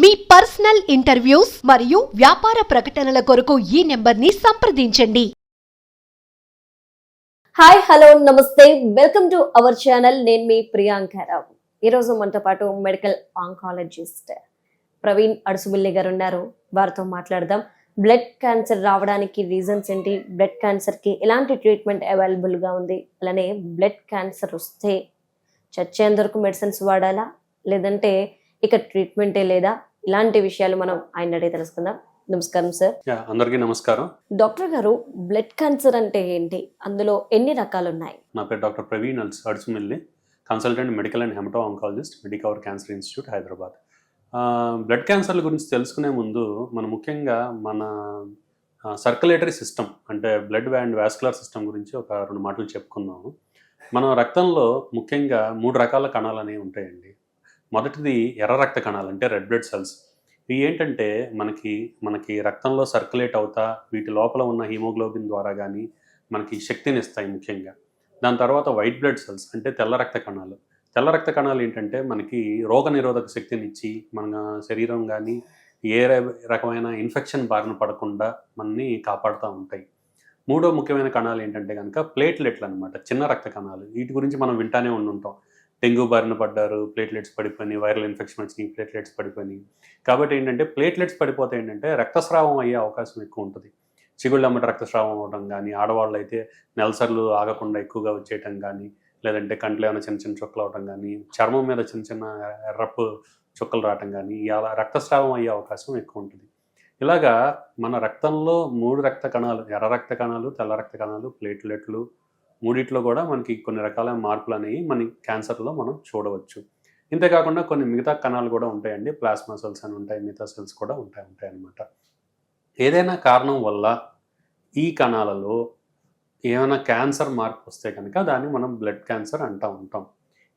మీ personal interviews మరియు వ్యాపార ప్రకటనల కొరకు ఈ నెంబర్ని సంప్రదించండి. హాయ్ హలో నమస్తే. Welcome to our channel. నేను మీ ప్రియాంకారావు ఈరోజు మనతో పాటు మెడికల్ ఆంకాలజిస్ట్ ప్రవీణ్ అడుసుమిల్లి గారు ఉన్నారు. వారితో మాట్లాడదాం. బ్లడ్ క్యాన్సర్ రావడానికి రీజన్స్ ఏంటి? బ్లడ్ క్యాన్సర్కి ఎలాంటి ట్రీట్మెంట్ అవైలబుల్గా ఉంది? అలానే బ్లడ్ క్యాన్సర్ వస్తే చచ్చేందుకు మెడిసిన్స్ వాడాలా? లేదంటే ఇక ట్రీట్మెంటే లేదా? ఇలాంటి విషయాలు మనం ఆయన అడిగి తెలుసుకుందాం. నమస్కారం సార్ అందరికీ నమస్కారం. డాక్టర్ గారు బ్లడ్ క్యాన్సర్ అంటే ఏంటి? అందులో ఎన్ని రకాలు ఉన్నాయి నా పేరు doctor Praveen else Adusumilli consultant medical and hemato oncologist Medicover cancer institute Hyderabad. Blood క్యాన్సర్ల గురించి తెలుసుకునే ముందు మనం ముఖ్యంగా మన సర్క్యులేటరీ సిస్టమ్ అంటే బ్లడ్ అండ్ వాస్కులర్ సిస్టమ్ గురించి ఒక రెండు మాటలు చెప్పుకుందాము. మన రక్తంలో ముఖ్యంగా మూడు రకాల కణాలు అనేవి ఉంటాయండి. మొదటిది ఎర్ర రక్త కణాలు అంటే రెడ్ బ్లడ్ సెల్స్ ఇవి ఏంటంటే మనకి మనకి రక్తంలో సర్క్యులేట్ అవుతా వీటి లోపల ఉన్న హీమోగ్లోబిన్ ద్వారా కానీ మనకి శక్తిని ఇస్తాయి ముఖ్యంగా. దాని తర్వాత వైట్ బ్లడ్ సెల్స్ అంటే తెల్ల రక్త కణాలు. తెల్ల రక్త కణాలు ఏంటంటే మనకి రోగ నిరోధక శక్తిని ఇచ్చి మన శరీరం కానీ ఏ రకమైన ఇన్ఫెక్షన్ బారిన పడకుండా మనని కాపాడుతూ ఉంటాయి. మూడో ముఖ్యమైన కణాలు ఏంటంటే కనుక ప్లేట్లెట్లు అనమాట చిన్న రక్త కణాలు. వీటి గురించి మనం వింటానే ఉండుంటాం. డెంగ్యూ బారిన పడ్డారు ప్లేట్లెట్స్ పడిపోయి వైరల్ ఇన్ఫెక్షన్ వచ్చినాయి ప్లేట్లెట్స్ పడిపోయి కాబట్టి ఏంటంటే ప్లేట్లెట్స్ పడిపోతే ఏంటంటే రక్తస్రావం అయ్యే అవకాశం ఎక్కువ ఉంటుంది. చిగుళ్ళమ్మట రక్తస్రావం అవ్వడం కానీ ఆడవాళ్ళు అయితే నెలసర్లు ఆగకుండా ఎక్కువగా వచ్చేయటం కానీ లేదంటే కంట్లో ఏమైనా చిన్న చిన్న చుక్కలు అవటం కానీ చర్మం మీద చిన్న చిన్న ఎర్రపు చుక్కలు రావటం కానీ ఇలా రక్తస్రావం అయ్యే అవకాశం ఎక్కువ ఉంటుంది. ఇలాగా మన రక్తంలో మూడు రక్త కణాలు ఎర్ర రక్త కణాలు తెల్ల రక్త కణాలు ప్లేట్లెట్లు మూడిట్లో కూడా మనకి కొన్ని రకాల మార్పులు అనేవి మన క్యాన్సర్లో మనం చూడవచ్చు. ఇంతేకాకుండా కొన్ని మిగతా కణాలు కూడా ఉంటాయండి. ప్లాస్మా సెల్స్ అని ఉంటాయి మిగతా సెల్స్ కూడా ఉంటాయి ఉంటాయి అన్నమాట. ఏదైనా కారణం వల్ల ఈ కణాలలో ఏమైనా క్యాన్సర్ మార్పు వస్తే కనుక దాన్ని మనం బ్లడ్ క్యాన్సర్ అంటూ ఉంటాం.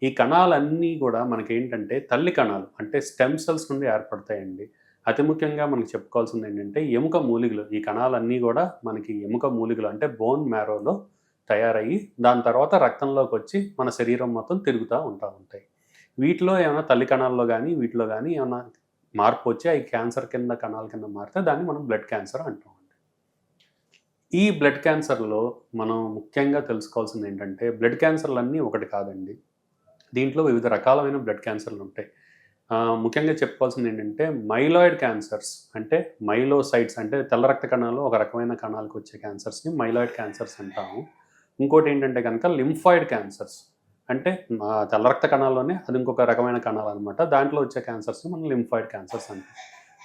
ఈ కణాలన్నీ కూడా మనకి ఏంటంటే తల్లి కణాలు అంటే స్టెమ్ సెల్స్ నుండి ఏర్పడతాయండి. అతి ముఖ్యంగా మనకి చెప్పుకోవాల్సింది ఏంటంటే ఎముక మూలికలు ఈ కణాలన్నీ కూడా మనకి ఎముక మూలికలు అంటే బోన్ మ్యారోలో తయారయ్యి దాని తర్వాత రక్తంలోకి వచ్చి మన శరీరం మొత్తం తిరుగుతూ ఉంటా ఉంటాయి. వీటిలో ఏమైనా తల్లి కణాల్లో కానీ వీటిలో కానీ ఏమైనా మార్పు వచ్చి అవి క్యాన్సర్ కింద కణాల కింద మారితే దాన్ని మనం బ్లడ్ క్యాన్సర్ అంటాం ఈ బ్లడ్ క్యాన్సర్లో మనం ముఖ్యంగా తెలుసుకోవాల్సింది ఏంటంటే బ్లడ్ క్యాన్సర్లు అన్నీ ఒకటి కాదండి. దీంట్లో వివిధ రకాలైన బ్లడ్ క్యాన్సర్లు ఉంటాయి. ముఖ్యంగా చెప్పుకోవాల్సింది ఏంటంటే మైలాయిడ్ క్యాన్సర్స్ అంటే మైలోసైట్స్ అంటే తెల్ల రక్త కణాలు ఒక రకమైన కణాలకు వచ్చే క్యాన్సర్స్ని మైలాయిడ్ క్యాన్సర్స్ అంటాము. ఇంకోటి ఏంటంటే కనుక లింఫాయిడ్ క్యాన్సర్స్. అంటే తెల్ల రక్త కణాల్లోనే అది ఇంకొక రకమైన కణాలు అనమాట దాంట్లో వచ్చే క్యాన్సర్స్ని మనం లింఫాయిడ్ క్యాన్సర్స్ అంటాం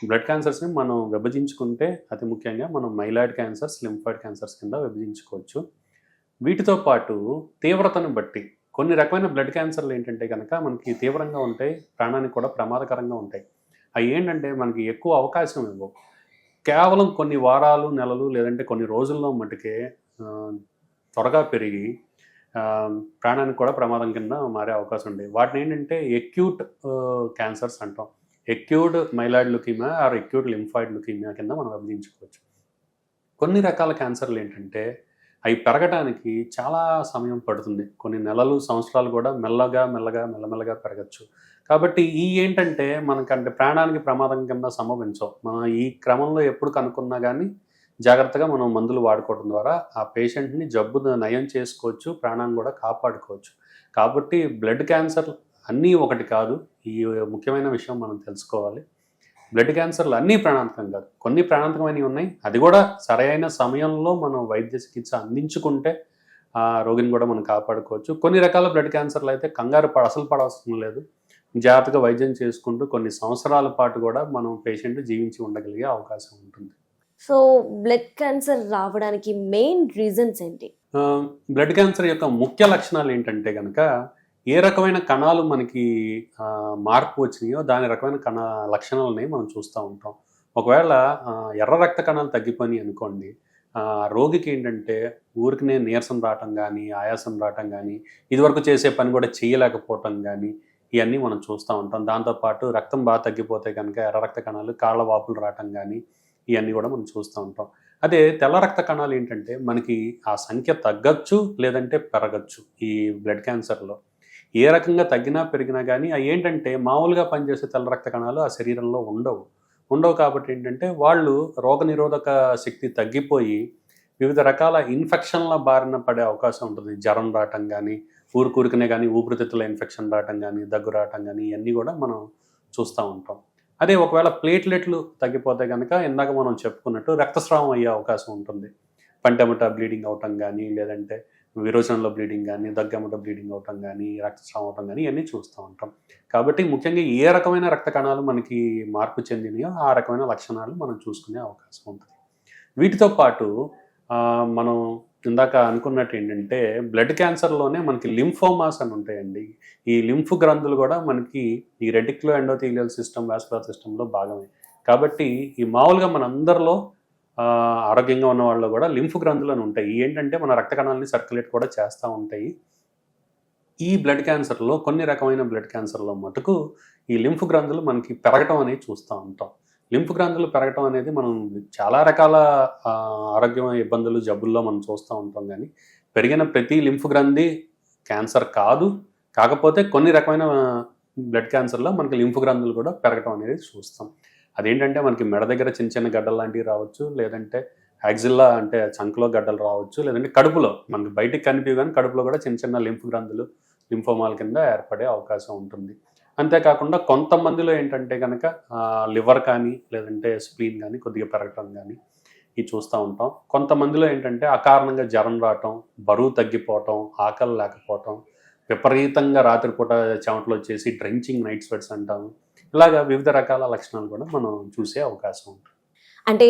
బ్లడ్ క్యాన్సర్స్ని మనం విభజించుకుంటే అతి ముఖ్యంగా మనం మైలాయిడ్ క్యాన్సర్స్ లింఫాయిడ్ క్యాన్సర్స్ కింద విభజించుకోవచ్చు. వీటితో పాటు తీవ్రతను బట్టి కొన్ని రకమైన బ్లడ్ క్యాన్సర్లు ఏంటంటే కనుక మనకి తీవ్రంగా ఉంటాయి ప్రాణానికి కూడా ప్రమాదకరంగా ఉంటాయి. అవి ఏంటంటే మనకి ఎక్కువ అవకాశం ఇవ్వవు. కేవలం కొన్ని వారాలు నెలలు లేదంటే కొన్ని రోజుల్లో మటుకే త్వరగా పెరిగి ప్రాణానికి కూడా ప్రమాదం కింద మారే అవకాశం ఉంది. వాటిని ఏంటంటే ఎక్యూట్ క్యాన్సర్స్ అంటాం. Acute myeloid leukaemia or acute lymphoid leukaemia కింద మనం విభజించుకోవచ్చు. కొన్ని రకాల క్యాన్సర్లు ఏంటంటే అవి పెరగడానికి చాలా సమయం పడుతుంది. కొన్ని నెలలు సంవత్సరాలు కూడా మెల్లగా మెల్లగా మెల్లమెల్లగా పెరగచ్చు. కాబట్టి ఈ ఏంటంటే మనకంటే ప్రాణానికి ప్రమాదం కింద సంభవించవు. మనం ఈ క్రమంలో ఎప్పుడు కనుక్కున్నా కానీ జాగ్రత్తగా మనం మందులు వాడుకోవడం ద్వారా ఆ పేషెంట్ని జబ్బు నయం చేసుకోవచ్చు ప్రాణాన్ని కూడా కాపాడుకోవచ్చు. కాబట్టి బ్లడ్ క్యాన్సర్ అన్నీ ఒకటి కాదు ఈ ముఖ్యమైన విషయం మనం తెలుసుకోవాలి. బ్లడ్ క్యాన్సర్లు అన్నీ ప్రాణాంతకం కాదు. కొన్ని ప్రాణాంతకమైనవి ఉన్నాయి. అది కూడా సరైన సమయంలో మనం వైద్య చికిత్స అందించుకుంటే ఆ రోగిని కూడా మనం కాపాడుకోవచ్చు. కొన్ని రకాల బ్లడ్ క్యాన్సర్లు అయితే కంగారు పడ అసలు పడవసరం లేదు. జాగ్రత్తగా వైద్యం చేసుకుంటూ కొన్ని సంవత్సరాల పాటు కూడా మనం పేషెంట్ జీవించి ఉండగలిగే అవకాశం ఉంటుంది. సో బ్లడ్ క్యాన్సర్ రావడానికి మెయిన్ రీజన్స్ ఏంటి? బ్లడ్ క్యాన్సర్ యొక్క ముఖ్య లక్షణాలు ఏంటంటే కనుక ఏ రకమైన కణాలు మనకి మార్పు వచ్చినాయో దాని రకమైన కణ లక్షణాలని మనం చూస్తూ ఉంటాం. ఒకవేళ ఎర్ర రక్త కణాలు తగ్గిపోయినాయి అనుకోండి రోగికి ఏంటంటే ఊరికినే నీరసం రావటం కానీ ఆయాసం రావటం కానీ ఇదివరకు చేసే పని కూడా చేయలేకపోవటం కానీ ఇవన్నీ మనం చూస్తూ ఉంటాం. దాంతోపాటు రక్తం బాగా తగ్గిపోతే కనుక ఎర్ర రక్త కణాలు కాళ్ళ వాపులు రావటం కానీ ఇవన్నీ కూడా మనం చూస్తూ ఉంటాం. అదే తెల్ల రక్త కణాలు ఏంటంటే మనకి ఆ సంఖ్య తగ్గచ్చు లేదంటే పెరగచ్చు ఈ బ్లడ్ క్యాన్సర్లో. ఏ రకంగా తగ్గినా పెరిగినా కానీ అవి ఏంటంటే మామూలుగా పనిచేసే తెల్ల రక్త కణాలు ఆ శరీరంలో ఉండవు. ఉండవు కాబట్టి ఏంటంటే వాళ్ళు రోగనిరోధక శక్తి తగ్గిపోయి వివిధ రకాల ఇన్ఫెక్షన్ల బారిన పడే అవకాశం ఉంటుంది. జ్వరం రావటం కానీ ఊరుకూరికనే కానీ ఊపిరితిత్తుల ఇన్ఫెక్షన్ రావటం కానీ దగ్గు రావటం కానీ ఇవన్నీ కూడా మనం చూస్తూ ఉంటాం. అదే ఒకవేళ ప్లేట్లెట్లు తగ్గిపోతే కనుక ఇందాక మనం చెప్పుకున్నట్టు రక్తస్రావం అయ్యే అవకాశం ఉంటుంది. పంటముట బ్లీడింగ్ అవటం కానీ లేదంటే విరోచనంలో బ్లీడింగ్ కానీ దగ్గమట బ్లీడింగ్ అవటం కానీ రక్తస్రావం అవటం కానీ ఇవన్నీ చూస్తూ ఉంటాం. కాబట్టి ముఖ్యంగా ఏ రకమైన రక్త కణాలు మనకి మార్పు చెందినాయో ఆ రకమైన లక్షణాలు మనం చూసుకునే అవకాశం ఉంటుంది. వీటితో పాటు మనం ఇందాక అనుకున్నట్టు ఏంటంటే బ్లడ్ క్యాన్సర్లోనే మనకి లింఫోమాస్ అని ఉంటాయండి. ఈ లింఫ్ గ్రంథులు కూడా మనకి ఈ రెటిక్లో ఎండోథీలియల్ సిస్టమ్ వాస్కులర్ సిస్టంలో భాగమే. కాబట్టి ఈ మామూలుగా మన అందరిలో ఆరోగ్యంగా ఉన్న వాళ్ళు కూడా లింఫ్ గ్రంథులు అని ఉంటాయి. ఏంటంటే మన రక్త కణాలని సర్క్యులేట్ కూడా చేస్తూ ఉంటాయి. ఈ బ్లడ్ క్యాన్సర్లో కొన్ని రకమైన బ్లడ్ క్యాన్సర్లో మటుకు ఈ లింఫ్ గ్రంథులు మనకి పెరగటం అనేది చూస్తూ ఉంటాం. లింఫ్ గ్రంథులు పెరగటం అనేది మనం చాలా రకాల ఆరోగ్య ఇబ్బందులు జబ్బుల్లో మనం చూస్తూ ఉంటాం కానీ పెరిగిన ప్రతి లింఫ్ గ్రంథి క్యాన్సర్ కాదు. కాకపోతే కొన్ని రకమైన బ్లడ్ క్యాన్సర్లో మనకి లింఫ్ గ్రంథులు కూడా పెరగటం అనేది చూస్తాం. అదేంటంటే మనకి మెడ దగ్గర చిన్న చిన్న గడ్డలు లాంటివి రావచ్చు లేదంటే యాక్సిల్లా అంటే చంకలో గడ్డలు రావచ్చు లేదంటే కడుపులో మనకి బయటికి కనిపించు కానీ కడుపులో కూడా చిన్న చిన్న లింఫ్ గ్రంథులు లింఫోమాల కింద ఏర్పడే అవకాశం ఉంటుంది. అంతేకాకుండా కొంతమందిలో ఏంటంటే కనుక లివర్ కానీ లేదంటే స్ప్లీన్ కానీ కొద్దిగా పెరగటం కానీ ఇవి చూస్తూ ఉంటాం. కొంతమందిలో ఏంటంటే అకారణంగా జ్వరం రావటం బరువు తగ్గిపోవటం ఆకలి లేకపోవటం విపరీతంగా రాత్రిపూట చెమటలు వచ్చేసి డ్రెంచింగ్ నైట్ స్వెట్స్ అంటాము. ఇలాగా వివిధ రకాల లక్షణాలు కూడా మనం చూసే అవకాశం ఉంటుంది. అంటే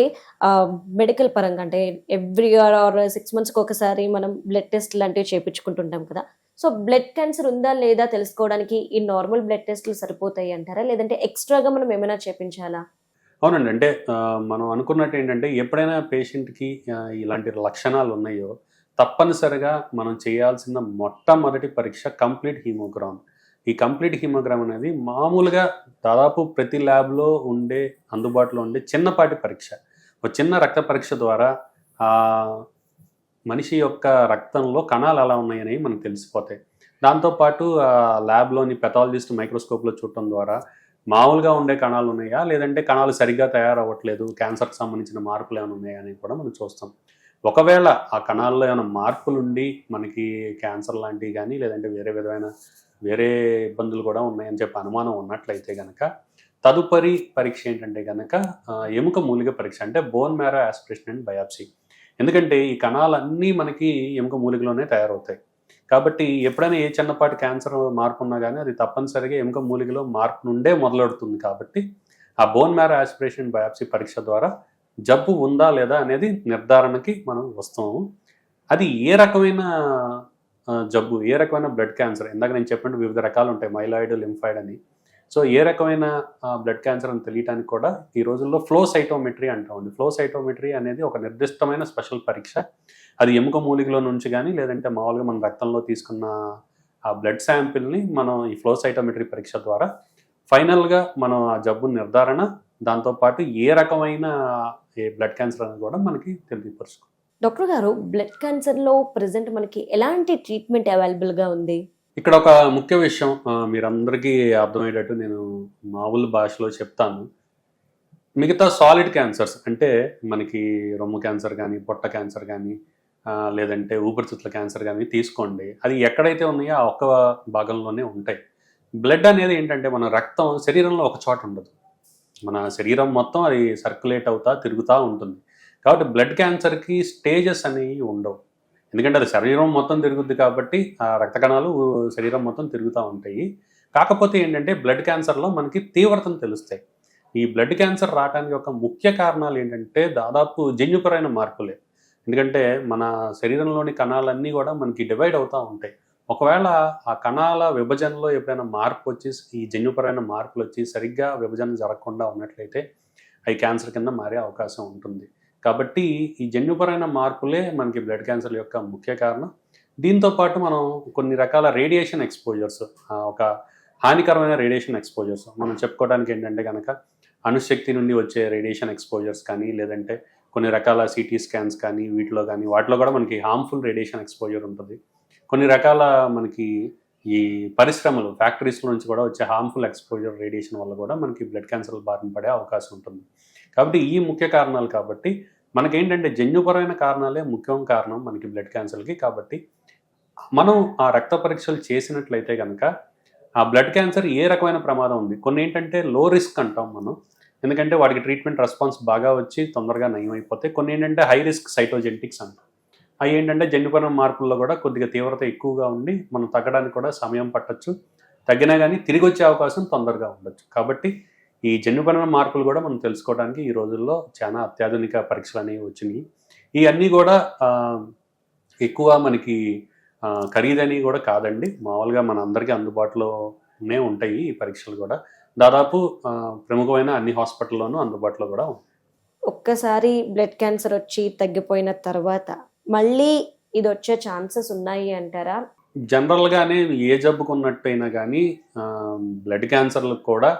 మెడికల్ పరంగా అంటే ఎవ్రీ ఇయర్ ఆర్ సిక్స్ మంత్స్కి ఒకసారి మనం బ్లడ్ టెస్ట్ లాంటివి చేయించుకుంటుంటాం కదా. సో బ్లడ్ క్యాన్సర్ ఉందా లేదా తెలుసుకోవడానికి ఈ నార్మల్ బ్లడ్ టెస్ట్లు సరిపోతాయి అంటారా? లేదంటే ఎక్స్ట్రాగా మనం ఏమైనా చేపించాలా? అవునండి. అంటే మనం అనుకున్నట్టు ఏంటంటే ఎప్పుడైనా పేషెంట్కి ఇలాంటి లక్షణాలు ఉన్నాయో తప్పనిసరిగా మనం చేయాల్సిన మొట్టమొదటి పరీక్ష కంప్లీట్ హీమోగ్రామ్. ఈ కంప్లీట్ హీమోగ్రామ్ అనేది మామూలుగా దాదాపు ప్రతి ల్యాబ్లో ఉండే అందుబాటులో ఉండే చిన్నపాటి పరీక్ష. ఒక చిన్న రక్త పరీక్ష ద్వారా మనిషి యొక్క రక్తంలో కణాలు ఎలా ఉన్నాయని మనకు తెలిసిపోతాయి. దాంతోపాటు ఆ ల్యాబ్లోని పెథాలజిస్ట్ మైక్రోస్కోప్లో చూడటం ద్వారా మామూలుగా ఉండే కణాలు ఉన్నాయా? లేదంటే కణాలు సరిగ్గా తయారవ్వట్లేదు క్యాన్సర్కి సంబంధించిన మార్పులు ఏమైనా ఉన్నాయా అని కూడా మనం చూస్తాం. ఒకవేళ ఆ కణాల్లో ఏమైనా మార్పులు ఉండి మనకి క్యాన్సర్ లాంటివి కానీ లేదంటే వేరే విధమైన వేరే ఇబ్బందులు కూడా ఉన్నాయని చెప్పి అనుమానం ఉన్నట్లయితే కనుక తదుపరి పరీక్ష ఏంటంటే కనుక ఎముక మూలిక పరీక్ష అంటే బోన్ మేర ఆస్పిరేషన్ అండ్ బయాప్సీ. ఎందుకంటే ఈ కణాలన్నీ మనకి ఎముక మూలికలోనే తయారవుతాయి. కాబట్టి ఎప్పుడైనా ఏ చిన్నపాటి క్యాన్సర్ మార్పు ఉన్నా కానీ అది తప్పనిసరిగా ఎముక మూలికలో మార్పు నుండే మొదలెడుతుంది కాబట్టి ఆ బోన్ మ్యారో ఆస్పిరేషన్ బయాప్సీ పరీక్ష ద్వారా జబ్బు ఉందా లేదా అనేది నిర్ధారణకి మనం వస్తాము అది ఏ రకమైన జబ్బు ఏ రకమైన బ్లడ్ క్యాన్సర్ ఇందాక నేను చెప్పినట్టు వివిధ రకాలు ఉంటాయి. మైలాయిడ్ లింఫాయిడ్ అని. సో ఏ రకమైన బ్లడ్ క్యాన్సర్ అని తెలియటానికి కూడా ఈ రోజుల్లో ఫ్లో సైటోమెట్రీ అంటామండి ఫ్లో సైటోమెట్రీ అనేది ఒక నిర్దిష్టమైన స్పెషల్ పరీక్ష. అది ఎముక మూలికలో నుంచి కానీ లేదంటే మామూలుగా మన రక్తంలో తీసుకున్న ఆ బ్లడ్ శాంపిల్ని మనం ఈ ఫ్లో సైటోమెట్రీ పరీక్ష ద్వారా ఫైనల్గా మనం ఆ జబ్బు నిర్ధారణ దాంతోపాటు ఏ రకమైన ఏ బ్లడ్ క్యాన్సర్ అనేది కూడా మనకి తెలియపరుచుకో డాక్టర్ గారు బ్లడ్ క్యాన్సర్లో ప్రజెంట్ మనకి ఎలాంటి ట్రీట్మెంట్ అవైలబుల్గా ఉంది? ఇక్కడ ఒక ముఖ్య విషయం మీరందరికీ అర్థమయ్యేటట్టు నేను మామూలు భాషలో చెప్తాను. మిగతా సాలిడ్ క్యాన్సర్స్ అంటే మనకి రొమ్ము క్యాన్సర్ కానీ పొట్ట క్యాన్సర్ కానీ లేదంటే ఊపిరితిత్తుల క్యాన్సర్ కానీ తీసుకోండి. అది ఎక్కడైతే ఉన్నాయో ఆ ఒక్క భాగంలోనే ఉంటాయి. బ్లడ్ అనేది ఏంటంటే మన రక్తం శరీరంలో ఒక చోట ఉండదు. మన శరీరం మొత్తం అది సర్క్యులేట్ అవుతా తిరుగుతూ ఉంటుంది. కాబట్టి బ్లడ్ క్యాన్సర్కి స్టేజెస్ అనేవి ఉండవు. ఎందుకంటే అది శరీరం మొత్తం తిరుగుద్ది కాబట్టి ఆ రక్త కణాలు శరీరం మొత్తం తిరుగుతూ ఉంటాయి. కాకపోతే ఏంటంటే బ్లడ్ క్యాన్సర్లో మనకి తీవ్రతను తెలుస్తాయి. ఈ బ్లడ్ క్యాన్సర్ రావడానికి ఒక ముఖ్య కారణాలు ఏంటంటే దాదాపు జన్యుపరమైన మార్పులే. ఎందుకంటే మన శరీరంలోని కణాలన్నీ కూడా మనకి డివైడ్ అవుతూ ఉంటాయి. ఒకవేళ ఆ కణాల విభజనలో ఎప్పుడైనా మార్పు వచ్చి ఈ జన్యుపరమైన మార్పులు వచ్చి సరిగ్గా విభజన జరగకుండా ఉన్నట్లయితే అవి క్యాన్సర్ కింద మారే అవకాశం ఉంటుంది. కాబట్టి ఈ జన్యుపరమైన మార్పులే మనకి బ్లడ్ క్యాన్సర్ యొక్క ముఖ్య కారణం. దీంతో పాటు మనం కొన్ని రకాల రేడియేషన్ ఎక్స్పోజర్స్ ఒక హానికరమైన రేడియేషన్ ఎక్స్పోజర్స్ మనం చెప్పుకోవడానికి ఏంటంటే కనుక అణుశక్తి నుండి వచ్చే రేడియేషన్ ఎక్స్పోజర్స్ కానీ లేదంటే కొన్ని రకాల సిటీ స్కాన్స్ కానీ వీటిలో కానీ వాటిలో కూడా మనకి హార్మ్ఫుల్ రేడియేషన్ ఎక్స్పోజర్ ఉంటుంది. కొన్ని రకాల మనకి ఈ పరిశ్రమలు ఫ్యాక్టరీస్ నుంచి కూడా వచ్చే హార్మ్ఫుల్ ఎక్స్పోజర్ రేడియేషన్ వల్ల కూడా మనకి బ్లడ్ క్యాన్సర్ బారిన పడే అవకాశం ఉంటుంది. కాబట్టి ఈ ముఖ్య కారణాలు కాబట్టి మనకేంటంటే జన్యుపరమైన కారణాలే ముఖ్యం కారణం మనకి బ్లడ్ క్యాన్సర్కి కాబట్టి మనం ఆ రక్త పరీక్షలు చేసినట్లయితే కనుక ఆ బ్లడ్ క్యాన్సర్ ఏ రకమైన ప్రమాదం ఉంది? కొన్ని ఏంటంటే లో రిస్క్ అంటాం మనం. ఎందుకంటే వాడికి ట్రీట్మెంట్ రెస్పాన్స్ బాగా వచ్చి తొందరగా నయం అయిపోతే కొన్ని ఏంటంటే హై రిస్క్ సైటోజెంటిక్స్ అంటాం. అవి ఏంటంటే జన్యుపరమైన మార్పుల్లో కూడా కొద్దిగా తీవ్రత ఎక్కువగా ఉండి మనం తగ్గడానికి కూడా సమయం పట్టచ్చు. తగ్గినా కానీ తిరిగి వచ్చే అవకాశం తొందరగా ఉండొచ్చు. కాబట్టి ఈ జన్యుపరమైన మార్పులు కూడా మనం తెలుసుకోవడానికి ఈ రోజుల్లో చాలా అత్యాధునిక పరీక్షలు అనేవి వచ్చినాయి. ఇవన్నీ కూడా ఎక్కువ మనకి ఆ, ఖరీదైనవి కూడా కాదండి. మామూలుగా మన అందరికీ అందుబాటులోనే ఉంటాయి ఈ పరీక్షలు కూడా. దాదాపు ప్రముఖమైన అన్ని హాస్పిటల్లోనూ అందుబాటులో కూడా ఉంటాయి. ఒక్కసారి బ్లడ్ క్యాన్సర్ వచ్చి తగ్గిపోయిన తర్వాత మళ్ళీ ఇది వచ్చే ఛాన్సెస్ ఉన్నాయి అంటారా? జనరల్గానే ఏ జబ్బుకున్నట్టయినా కానీ బ్లడ్ క్యాన్సర్లకు కూడా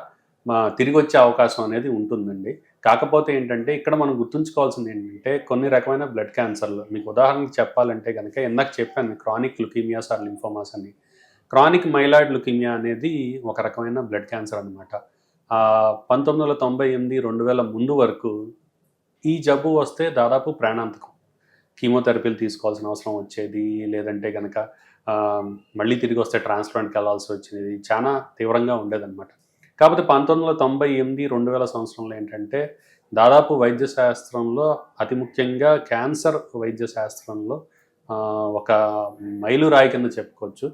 తిరిగి వచ్చే అవకాశం అనేది ఉంటుందండి. కాకపోతే ఏంటంటే ఇక్కడ మనం గుర్తుంచుకోవాల్సింది ఏంటంటే కొన్ని రకమైన బ్లడ్ క్యాన్సర్లు. మీకు ఉదాహరణకి చెప్పాలంటే కనుక ఇందాక చెప్పాను క్రానిక్ లుకీమియాస్ ఆర్ లింఫోమాస్ అని. క్రానిక్ మైలాయిడ్ లుకీమియా అనేది ఒక రకమైన బ్లడ్ క్యాన్సర్ అనమాట పంతొమ్మిది వందల తొంభై ఎనిమిది రెండు వేల ముందు వరకు ఈ జబ్బు వస్తే దాదాపు ప్రాణాంతకం. కీమోథెరపీలు తీసుకోవాల్సిన అవసరం వచ్చేది లేదంటే కనుక మళ్ళీ తిరిగి వస్తే ట్రాన్స్ప్లాంట్కి వెళ్ళాల్సి వచ్చేది చాలా తీవ్రంగా ఉండేదన్నమాట. కాకపోతే పంతొమ్మిది వందల తొంభై ఎనిమిది రెండు వేల సంవత్సరంలో ఏంటంటే దాదాపు వైద్య శాస్త్రంలో అతి ముఖ్యంగా క్యాన్సర్ వైద్య శాస్త్రంలో ఒక మైలురాయి కింద చెప్పుకోవచ్చు.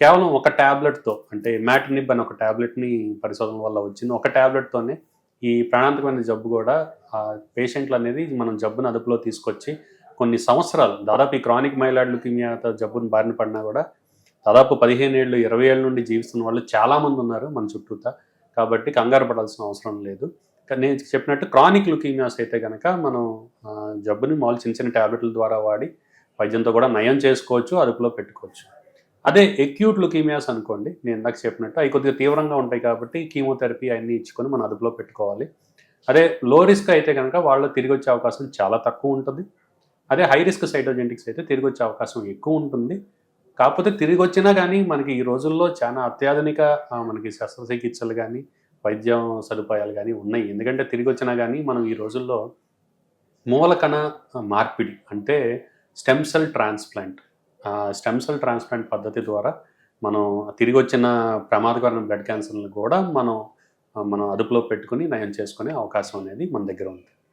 కేవలం ఒక ట్యాబ్లెట్తో అంటే మ్యాటనిబ్ అని ఒక ట్యాబ్లెట్ని పరిశోధన వల్ల వచ్చింది. ఒక ట్యాబ్లెట్తోనే ఈ ప్రాణాంతకమైన జబ్బు కూడా ఆ పేషెంట్లు అనేది మనం జబ్బును అదుపులో తీసుకొచ్చి కొన్ని సంవత్సరాలు దాదాపు ఈ క్రానిక్ మైలాయిడ్ లుకీమియాతో జబ్బును బారిన పడినా కూడా దాదాపు పదిహేను ఏళ్ళు ఇరవై ఏళ్ళ నుండి జీవిస్తున్న వాళ్ళు చాలామంది ఉన్నారు మన చుట్టూతా. కాబట్టి కంగారు పడాల్సిన అవసరం లేదు. కానీ నేను చెప్పినట్టు క్రానిక్ లుకీమియాస్ అయితే కనుక మనం జబ్బుని మామూలు చిన్న చిన్న ట్యాబ్లెట్ల ద్వారా వాడి వైద్యంతో కూడా నయం చేసుకోవచ్చు అదుపులో పెట్టుకోవచ్చు. అదే ఎక్యూట్ లుకీమియాస్ అనుకోండి నేను ఇందాక చెప్పినట్టు అవి కొద్దిగా తీవ్రంగా ఉంటాయి కాబట్టి కీమోథెరపీ అన్నీ ఇచ్చుకొని మనం అదుపులో పెట్టుకోవాలి. అదే లో రిస్క్ అయితే కనుక వాళ్ళు తిరిగి వచ్చే అవకాశం చాలా తక్కువ ఉంటుంది. అదే హై రిస్క్ సైటోజెంటిక్స్ అయితే తిరిగి వచ్చే అవకాశం ఎక్కువ ఉంటుంది. కాకపోతే తిరిగి వచ్చినా కానీ మనకి ఈ రోజుల్లో చాలా అత్యాధునిక మనకి శస్త్రచికిత్సలు కానీ వైద్యం సదుపాయాలు కానీ ఉన్నాయి. ఎందుకంటే తిరిగి వచ్చినా కానీ మనం ఈ రోజుల్లో మూలకణ మార్పిడి అంటే stem cell transplant stem cell transplant పద్ధతి ద్వారా మనం తిరిగి వచ్చిన ప్రమాదకరమైన బ్లడ్ క్యాన్సర్లను కూడా మనం మనం అదుపులో పెట్టుకుని నయం చేసుకునే అవకాశం అనేది మన దగ్గర ఉంది.